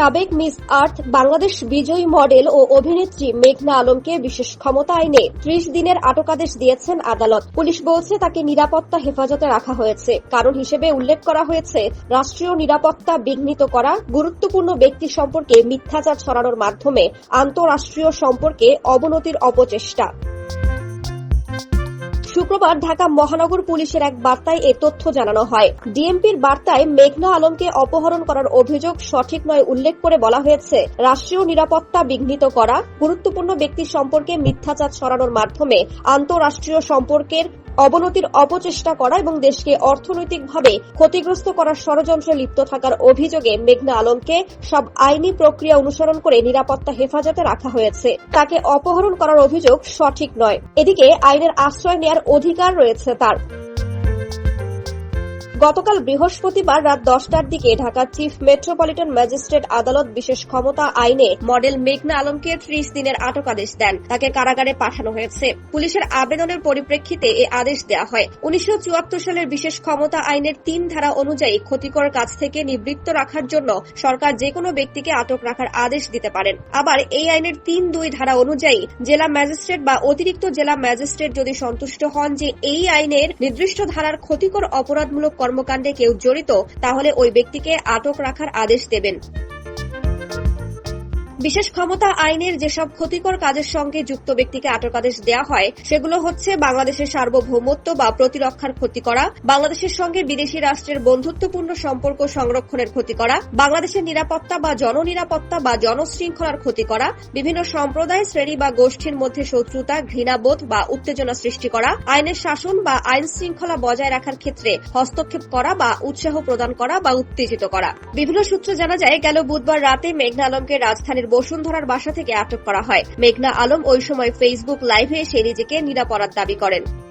সাবেক মিস আর্থ, বাংলাদেশ বিজয়ী মডেল ও অভিনেত্রী মেঘনা আলমকে বিশেষ ক্ষমতা আইনে ত্রিশ দিনের আটকাদেশ দিয়েছেন আদালত। পুলিশ বলছে তাকে নিরাপত্তা হেফাজতে রাখা হয়েছে। কারণ হিসেবে উল্লেখ করা হয়েছে, রাষ্ট্রীয় নিরাপত্তা বিঘ্নিত করা গুরুত্বপূর্ণ ব্যক্তি সম্পর্কে মিথ্যাচার ছড়ানোর মাধ্যমে আন্তঃরাষ্ট্রীয় সম্পর্কে অবনতির অপচেষ্টা। শুক্রবার ঢাকা মহানগর পুলিশের এক বার্তায় এ তথ্য জানানো হয়। ডিএমপির বার্তায় মেঘনা আলমকে অপহরণ করার অভিযোগ সঠিক নয় উল্লেখ করে বলা হয়েছে। রাষ্ট্রীয় নিরাপত্তা বিঘ্নিত করা, গুরুত্বপূর্ণ ব্যক্তি সম্পর্কে মিথ্যাচার ছড়ানোর মাধ্যমে আন্তঃরাষ্ট্রীয় সম্পর্কের অবনতির অপচেষ্টা করা এবং দেশকে অর্থনৈতিকভাবে ক্ষতিগ্রস্ত করার ষড়যন্ত্রে লিপ্ত থাকার অভিযোগে মেঘনা আলমকে সব আইনি প্রক্রিয়া অনুসরণ করে নিরাপত্তা হেফাজতে রাখা হয়েছে। তাকে অপহরণ করার অভিযোগ সঠিক নয়। এদিকে আইনের আশ্রয় নেয়ার অধিকার রয়েছে তার। গতকাল বৃহস্পতিবার রাত দশটার দিকে ঢাকার চিফ মেট্রোপলিটন ম্যাজিস্ট্রেট আদালত বিশেষ ক্ষমতা আইনে মডেল মেঘনা আলমকে ত্রিশ দিনের আটকাদেশ দেন। তাকে কারাগারে পাঠানো হয়েছে। পুলিশের আবেদনের পরিপ্রেক্ষিতে এ আদেশ দেওয়া হয়। উনিশশো সালের বিশেষ ক্ষমতা আইনের তিন ধারা অনুযায়ী ক্ষতিকর কাজ থেকে নিবৃত্ত রাখার জন্য সরকার যে কোনো ব্যক্তিকে আটক রাখার আদেশ দিতে পারেন। আবার এই আইনের তিন দুই ধারা অনুযায়ী জেলা ম্যাজিস্ট্রেট বা অতিরিক্ত জেলা ম্যাজিস্ট্রেট যদি সন্তুষ্ট হন যে এই আইনের নির্দিষ্ট ধারার ক্ষতিকর অপরাধমূলক কর্মকাণ্ডে কেউ জড়িত তাহলে ওই ব্যক্তিকে আটক রাখার আদেশ দেবেন। বিশেষ ক্ষমতা আইনের যেসব ক্ষতিকর কাজের সঙ্গে যুক্ত ব্যক্তিকে আটকাদেশ দেওয়া হয়, সেগুলো হচ্ছে বাংলাদেশের সার্বভৌমত্ব বা প্রতিরক্ষার ক্ষতি করা, বাংলাদেশের সঙ্গে বিদেশি রাষ্ট্রের বন্ধুত্বপূর্ণ সম্পর্ক সংরক্ষণের ক্ষতি করা, বাংলাদেশের নিরাপত্তা বা জননিরাপত্তা বা জনশৃঙ্খলার ক্ষতি করা, বিভিন্ন সম্প্রদায়, শ্রেণি বা গোষ্ঠীর মধ্যে শত্রুতা, ঘৃণাবোধ বা উত্তেজনা সৃষ্টি করা, আইনের শাসন বা আইন শৃঙ্খলা বজায় রাখার ক্ষেত্রে হস্তক্ষেপ করা বা উৎসাহ প্রদান করা বা উত্তেজিত করা। বিভিন্ন সূত্রে জানা যায়, গেল বুধবার রাতে মেঘনা আলমকে রাজধানীর বসুন্ধরার বাসা থেকে আটক করা হয়। মেঘনা আলম ওই সময় ফেসবুক লাইভে এসে নিজেকে নিরাপরাধ দাবি করেন।